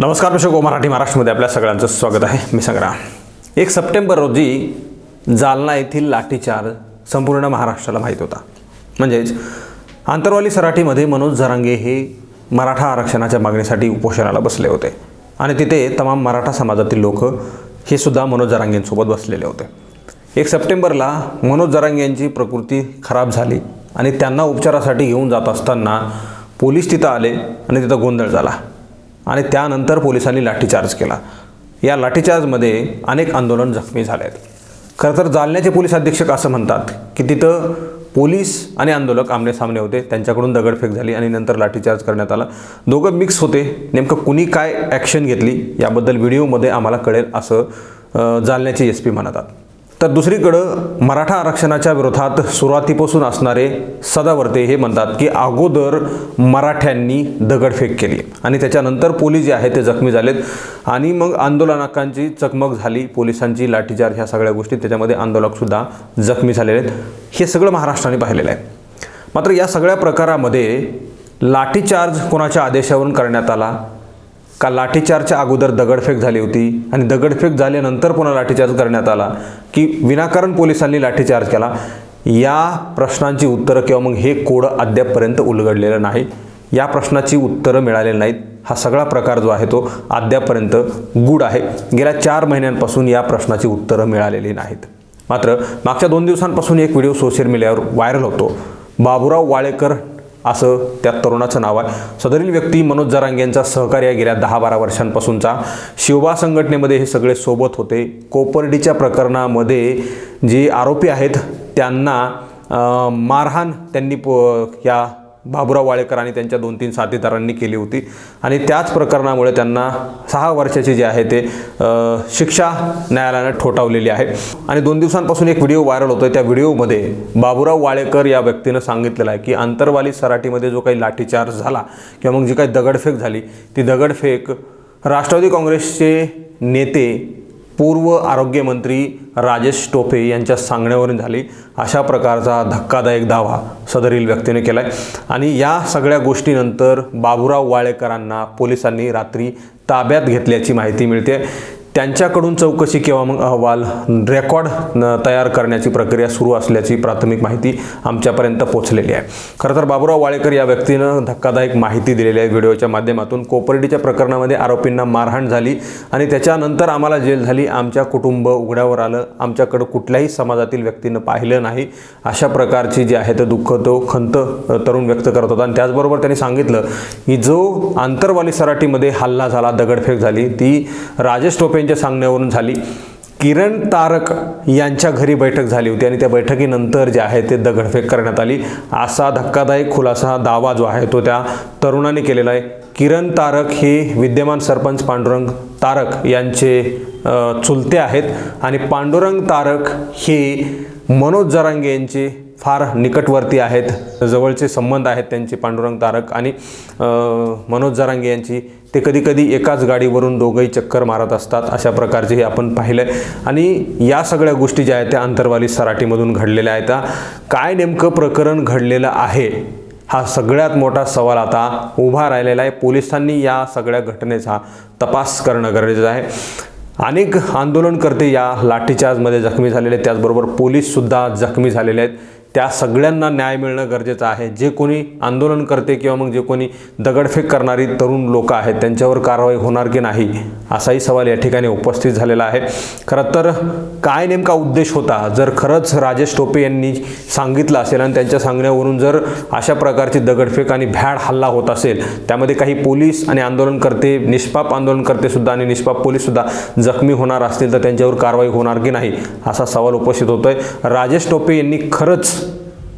नमस्कार प्रेक्षक मराठी महाराष्ट्रमध्ये आपल्या सगळ्यांचं स्वागत आहे. मी संग्राम एक सप्टेंबर रोजी जालना येथील लाठीचार्ज संपूर्ण महाराष्ट्राला माहीत होता. म्हणजेच आंतरवाली सराठीमध्ये मनोज जरांगे हे मराठा आरक्षणाच्या मागणीसाठी उपोषणाला बसले होते. आणि तिथे तमाम मराठा समाजातील लोक हे सुद्धा मनोज जरांगेंसोबत बसलेले होते. एक सप्टेंबरला मनोज जरांगे यांची प्रकृती खराब झाली आणि त्यांना उपचारासाठी घेऊन जात असताना पोलीस तिथं आले आणि तिथं गोंधळ झाला. आणि त्यानंतर पोलिसांनी लाठीचार्ज केला. या लाठीचार्जमध्ये अनेक आंदोलन जखमी झाले आहेत खरं तर जालन्याचे पोलीस अधीक्षक असं म्हणतात की तिथं पोलीस आणि आंदोलक आमनेसामने होते त्यांच्याकडून दगडफेक झाली आणि नंतर लाठीचार्ज करण्यात आला. दोघं मिक्स होते नेमकं कुणी काय ॲक्शन घेतली याबद्दल व्हिडिओमध्ये आम्हाला कळेल असं जालन्याचे एस पी म्हणतात. तर दुसरीकडं मराठा आरक्षणाच्या विरोधात सुरुवातीपासून असणारे सदावर्ते हे म्हणतात की अगोदर मराठ्यांनी दगडफेक केली. आणि त्याच्यानंतर पोलीस जे आहेत ते जखमी झालेत. आणि मग आंदोलनाकांची चकमक झाली. पोलिसांची लाठीचार्ज ह्या सगळ्या गोष्टी त्याच्यामध्ये आंदोलकसुद्धा जखमी झालेले आहेत. हे सगळं महाराष्ट्राने पाहिलेलं आहे. मात्र या सगळ्या प्रकारामध्ये लाठीचार्ज कोणाच्या आदेशावरून करण्यात आला? का लाठीचार्जच्या अगोदर दगडफेक झाली होती? आणि दगडफेक झाल्यानंतर पुन्हा लाठीचार्ज करण्यात आला की विनाकारण पोलिसांनी लाठीचार्ज केला? या प्रश्नांची उत्तरं किंवा मग हे कोड अद्यापपर्यंत उलगडलेलं नाही. या प्रश्नाची उत्तरं मिळालेली नाहीत. हा सगळा प्रकार जो आहे तो अद्यापपर्यंत गुड आहे. गेल्या चार महिन्यांपासून या प्रश्नाची उत्तरं मिळालेली नाहीत. मात्र मागच्या दोन दिवसांपासून एक व्हिडिओ सोशल मीडियावर व्हायरल होतो. बाबुराव वाळेकर असं त्या तरुणाचं नाव आहे. सदरील व्यक्ती मनोज जरांगे यांचा सहकारी आहे गेल्या दहा बारा वर्षांपासूनचा. शिवबा संघटनेमध्ये हे सगळे सोबत होते. कोपर्डीच्या प्रकरणामध्ये जे आरोपी आहेत त्यांना मारहाण त्यांनी प या बाबुराव वाळेकर आणि त्यांच्या दोन तीन साथीदारांनी केली होती. आणि त्याच प्रकरणामुळे त्यांना सहा वर्षाची जे आहे ते शिक्षा न्यायालयानं ठोठावलेली आहे. आणि दोन दिवसांपासून एक व्हिडिओ व्हायरल होतोय. त्या व्हिडिओमध्ये बाबुराव वाळेकर या व्यक्तीनं सांगितलेलं आहे की आंतरवाली सराटीमध्ये जो काही लाठीचार्ज झाला किंवा मग जी काही दगडफेक झाली ती दगडफेक राष्ट्रवादी काँग्रेसचे नेते पूर्व आरोग्यमंत्री राजेश टोपे यांच्या सांगण्यावरून झाली. अशा प्रकारचा धक्कादायक दावा सदरील व्यक्तीने केला आहे आणि या सगळ्या गोष्टीनंतर बाबुराव वाळेकरांना पोलिसांनी रात्री ताब्यात घेतल्याची माहिती मिळते त्यांच्याकडून चौकशी किंवा मग अहवाल रेकॉर्ड न- तयार करण्याची प्रक्रिया सुरू असल्याची प्राथमिक माहिती आमच्यापर्यंत पोहोचलेली आहे. खरं तर बाबुराव वाळेकर या व्यक्तीनं धक्कादायक माहिती दिलेली आहे व्हिडिओच्या माध्यमातून. कोपर्डीच्या प्रकरणामध्ये आरोपींना मारहाण झाली आणि त्याच्यानंतर आम्हाला जेल झाली. आमच्या कुटुंब उघड्यावर आलं. आमच्याकडं कुठल्याही समाजातील व्यक्तीनं पाहिलं नाही. अशा प्रकारची जी आहे ते दुःख तो खंत तरुण व्यक्त करत होता. आणि त्याचबरोबर त्यांनी सांगितलं की जो आंतरवाली सराटीमध्ये हल्ला झाला दगडफेक झाली ती राजेश टोपे यांच्या सांगण्यावरून झाली. किरण तारक यांच्या घरी बैठक झाली होती आणि त्या बैठकीनंतर जे आहे ते दगडफेक करण्यात आली. असा धक्कादायक खुलासा दावा जो आहे तो त्या तरुणाने केलेला आहे. किरण तारक हे विद्यमान सरपंच पांडुरंग तारक यांचे चुलते आहेत. आणि पांडुरंग तारक हे मनोज जरांगे यांचे फार निकटवर्ती आहेत जवळचे संबंध आहेत त्यांचे पांडुरंग तारक आणि मनोज जरांगे यांची. ते कधीकधी एकाच गाडीवरून दोघंही चक्कर मारत असतात अशा प्रकारचे हे आपण पाहिलं आहे आणि या सगळ्या गोष्टी ज्या आहेत त्या अंतरवाली सराटीमधून घडलेल्या आहेत. काय नेमकं प्रकरण घडलेलं आहे हा सगळ्यात मोठा सवाल आता उभा राहिलेला आहे. पोलिसांनी या सगळ्या घटनेचा तपास करणं गरजेचं आहे. अनेक आंदोलनकर्ते या लाठीचार्जमध्ये जखमी झालेले आहेत. त्याचबरोबर पोलीससुद्धा जखमी झालेले आहेत. त्या सगळ्यांना न्याय मिळणं गरजेचं आहे. जे कोणी आंदोलन करते किंवा मग जे कोणी दगडफेक करणारी तरुण लोक आहेत त्यांच्यावर कारवाई होणार की नाही असाही सवाल या ठिकाणी उपस्थित झालेला आहे. खरं तर काय नेमका उद्देश होता? जर खरंच राजेश टोपे यांनी सांगितलं असेल आणि त्यांच्या सांगण्यावरून जर अशा प्रकारची दगडफेक आणि भ्याड हल्ला होत असेल त्यामध्ये काही पोलीस आणि आंदोलनकर्ते निष्पाप आंदोलनकर्ते सुद्धा आणि निष्पाप पोलीससुद्धा जखमी होणार असतील तर त्यांच्यावर कारवाई होणार की नाही असा सवाल उपस्थित होतोय. राजेश टोपे यांनी खरंच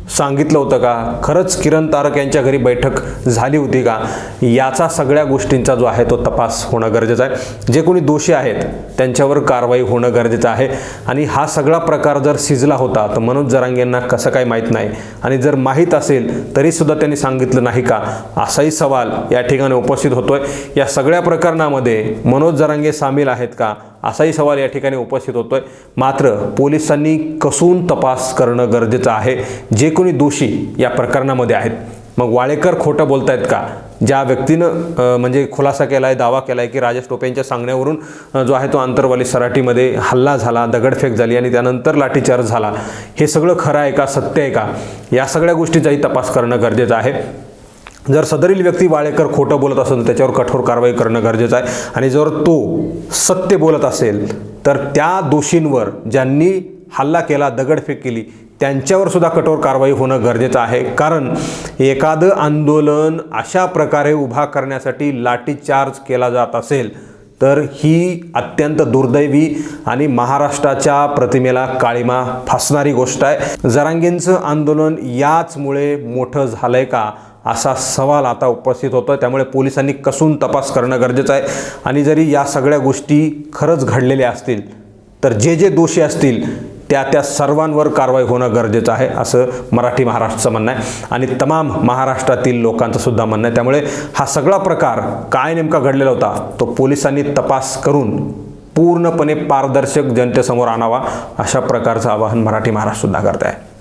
सांगितलं होतं का? खरंच किरण तारक यांच्या घरी बैठक झाली होती का? याचा सगळ्या गोष्टींचा जो आहे तो तपास होणं गरजेचं आहे. जे कोणी दोषी आहेत त्यांच्यावर कारवाई होणं गरजेचं आहे. आणि हा सगळा प्रकार जर शिजला होता तर मनोज जरांग यांना कसं काय माहीत नाही? आणि जर माहीत असेल तरीसुद्धा त्यांनी सांगितलं नाही का? असाही सवाल या ठिकाणी उपस्थित होतोय. या सगळ्या प्रकरणामध्ये मनोज जरांगे सामील आहेत का? असाही सवाल या ठिकाणी उपस्थित होतोय. मात्र पोलिसांनी कसून तपास करणं गरजेचं आहे. जे कोणी दोषी या प्रकरणामध्ये आहेत. मग वाळेकर खोटं बोलतायत का? ज्या व्यक्तीनं म्हणजे खुलासा केला आहे दावा केला आहे की राजेश टोपे यांच्या सांगण्यावरून जो आहे तो आंतरवाली सराटीमध्ये हल्ला झाला दगडफेक झाली आणि त्यानंतर लाठीचार्ज झाला. हे सगळं खरं आहे का? सत्य आहे का? या सगळ्या गोष्टीचाही तपास करणं गरजेचं आहे. जर सदरील व्यक्ती वाळेकर खोटं बोलत असेल तर त्याच्यावर कठोर कारवाई करणं गरजेचं आहे. आणि जर तो सत्य बोलत असेल तर त्या दोषींवर ज्यांनी हल्ला केला दगडफेक केली त्यांच्यावर सुद्धा कठोर कारवाई होणं गरजेचं आहे. कारण एखादं आंदोलन अशा प्रकारे उभा करण्यासाठी लाठीचार्ज केला जात असेल तर ही अत्यंत दुर्दैवी आणि महाराष्ट्राच्या प्रतिमेला काळीमा फासणारी गोष्ट आहे. जरांगेंचं आंदोलन याचमुळे मोठं झालंय का? असा सवाल आता उपस्थित होतो त्यामुळे पोलिसांनी कसून तपास करणं गरजेचं आहे. आणि जरी या सगळ्या गोष्टी खरंच घडलेल्या असतील तर जे जे दोषी असतील त्या त्या सर्वांवर कारवाई होणं गरजेचं आहे असं मराठी महाराष्ट्राचं म्हणणं आहे. आणि तमाम महाराष्ट्रातील लोकांचं सुद्धा म्हणणं आहे. त्यामुळे हा सगळा प्रकार काय नेमका घडलेला होता तो पोलिसांनी तपास करून पूर्णपणे पारदर्शक जनतेसमोर आणावा अशा प्रकारचं आवाहन मराठी महाराष्ट्र सुद्धा करत आहे